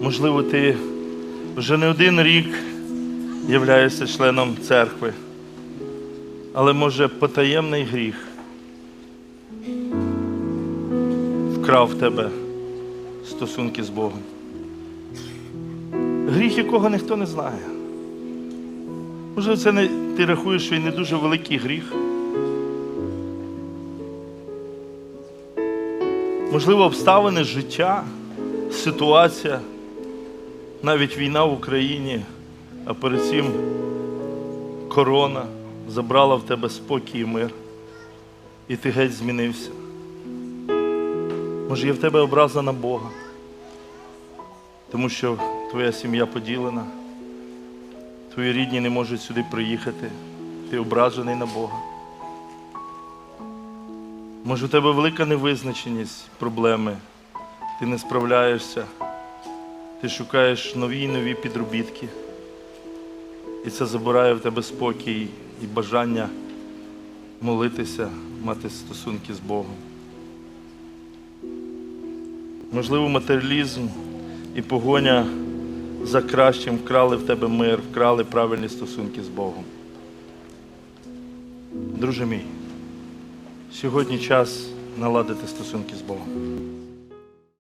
Можливо, ти вже не один рік являєшся членом церкви, але може потаємний гріх вкрав в тебе стосунки з Богом. Гріх, якого ніхто не знає. Можливо, це не, ти рахуєш, що і не дуже великий гріх. Можливо, обставини життя, ситуація, навіть війна в Україні, а перед цим корона забрала в тебе спокій і мир, і ти геть змінився. Може, є в тебе образа на Бога, тому що твоя сім'я поділена, твої рідні не можуть сюди приїхати, ти ображений на Бога. Може, у тебе велика невизначеність, проблеми, ти не справляєшся, ти шукаєш нові і нові підробітки. І це забирає в тебе спокій і бажання молитися, мати стосунки з Богом. Можливо, матеріалізм і погоня за кращим вкрали в тебе мир, вкрали правильні стосунки з Богом. Друже мій, сьогодні час наладити стосунки з Богом.